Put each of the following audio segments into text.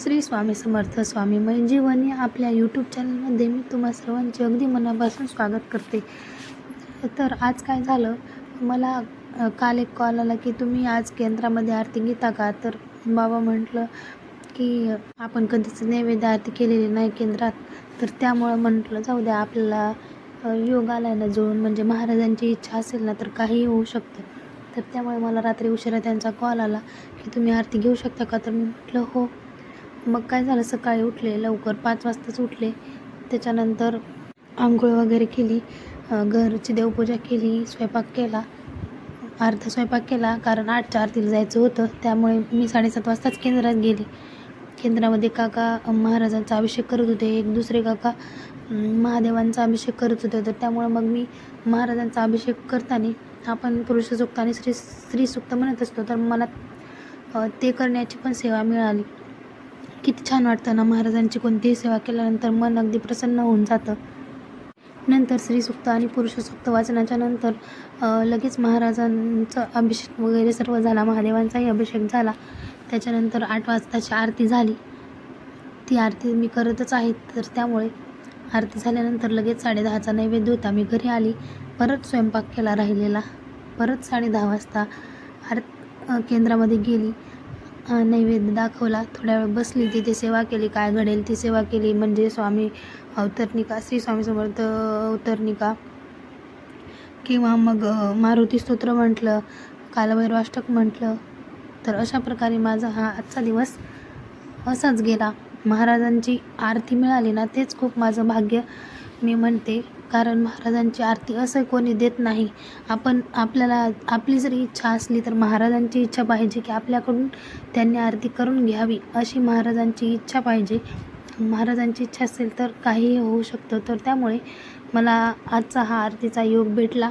श्री स्वामी समर्थ स्वामी जीवन या आपल्या यूट्यूब चॅनलमध्ये मी तुम्हा सर्वांचे अगदी मनापासून स्वागत करते. तर आज काय झालं? मला काल एक कॉल आला की तुम्ही आज केंद्रामध्ये आरती घेता का? तर बाबा म्हटलं की आपण कधीच नैवेद्य आरती केलेली नाही केंद्रात. तर त्यामुळं म्हटलं जाऊ द्या आपल्याला योगालयाला योग जुळून म्हणजे महाराजांची इच्छा असेल ना तर काहीही होऊ शकतं. तर त्यामुळे मला रात्री उशिरा त्यांचा कॉल आला की तुम्ही आरती घेऊ शकता का? तर मी म्हटलं हो. मग काय झालं? सकाळी उठले लवकर पाच वाजताच उठले. त्याच्यानंतर आंघोळ वगैरे केली. घरची देवपूजा केली स्वयंपाक केला. अर्धा स्वयंपाक केला कारण आठच्या आरतीला जायचं होतं. त्यामुळे मी साडेसात वाजताच केंद्रात गेले. केंद्रामध्ये काका महाराजांचा अभिषेक करत होते. एक दुसरे काका महादेवांचा अभिषेक करत होते. तर त्यामुळे मग मी महाराजांचा अभिषेक करताना आपण पुरुषसूक्त आणि स्त्री स्त्रीसूक्त म्हणत असतो. तर मला ते करण्याची पण सेवा मिळाली. किती छान वाटतं ना महाराजांची कोणतीही सेवा केल्यानंतर मन अगदी प्रसन्न होऊन जातं. नंतर स्त्रीसुक्त आणि पुरुषसुक्त वाचनाच्या नंतर लगेच महाराजांचा अभिषेक वगैरे सर्व झाला महादेवांचाही अभिषेक झाला. त्याच्यानंतर आठ वाजताची आरती झाली. ती आरती मी करतच आहे तर त्यामुळे आरती झाल्यानंतर लगेच साडेदहाचा नैवेद्य होता. मी घरी आली परत स्वयंपाक केला राहिलेला. परत साडेदहा वाजता आर केंद्रामध्ये गेली. नैवेद्य दाखवला. थोड्या वेळ बसली. तिथे सेवा केली. काय घडेल ती सेवा केली. म्हणजे स्वामी अवतरणिका श्री स्वामी समर्थ अवतरणिका किंवा मग मारुती स्तोत्र म्हटलं कालभैरवाष्टक म्हटलं तर अशा प्रकारे माझा हा आजचा दिवस असाच गेला. महाराजांची आरती मिळाली ना तेच खूप माझं भाग्य मी म्हणते. कारण महाराजांची आरती असं कोणी देत नाही. आपण आपल्याला आपली जरी इच्छा असली तर महाराजांची इच्छा पाहिजे की आपल्याकडून त्यांनी आरती करून घ्यावी अशी महाराजांची इच्छा पाहिजे. महाराजांची इच्छा असेल तर काहीही होऊ शकतं. तर त्यामुळे मला आजचा हा आरतीचा योग भेटला.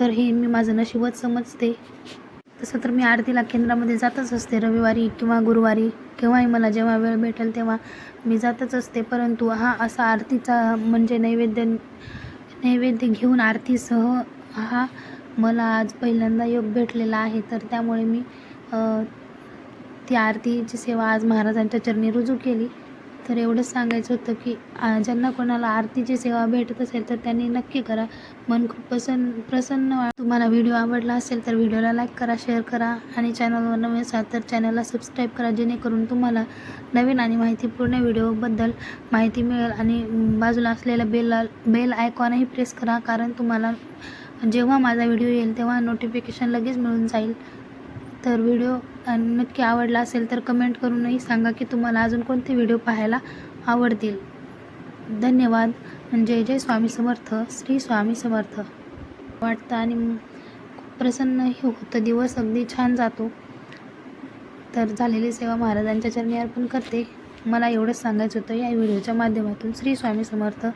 तर हे मी माझं नशीबच समजते. तसं तर मी आरतीला केंद्रामध्ये जातच असते रविवारी किंवा गुरुवारी. केव्हाही मला जेव्हा वेळ भेटेल तेव्हा मी जातच असते. परंतु हा असा आरतीचा म्हणजे नैवेद्य नैवेद्य घेऊन आरतीसह हा मला आज पहिल्यांदा योग भेटलेला आहे. तर त्यामुळे मी ती आरतीची सेवा आज महाराजांच्या चरणी रुजू केली. तर एवढंच सांगायचं होतं की ज्यांना कोणाला आरतीची सेवा भेटत असेल तर त्यांनी नक्की करा. मन खूप प्रसन्न प्रसन्न वा तुम्हाला व्हिडिओ आवडला असेल तर व्हिडिओला लाईक करा शेअर करा आणि चॅनलवर नवीन असाल तर चॅनलला सबस्क्राईब करा जेणेकरून तुम्हाला नवीन आणि माहितीपूर्ण व्हिडिओबद्दल माहिती मिळेल आणि बाजूला असलेल्या बेलला बेल आयकॉनही प्रेस करा कारण तुम्हाला जेव्हा माझा व्हिडिओ येईल तेव्हा नोटिफिकेशन लगेच मिळून जाईल. तर व्हिडिओ नक्की आवडला असेल तर कमेंट करूनही सांगा की तुम्हाला अजून कोणते व्हिडिओ पाहायला आवडतील. धन्यवाद. जय जय स्वामी समर्थ श्री स्वामी समर्थ. वाटतं आणि खूप प्रसन्नही होतं. दिवस अगदी छान जातो. तर झालेली सेवा महाराजांच्या चरणी अर्पण करते. मला एवढंच सांगायचं होतं या व्हिडिओच्या माध्यमातून. श्री स्वामी समर्थ.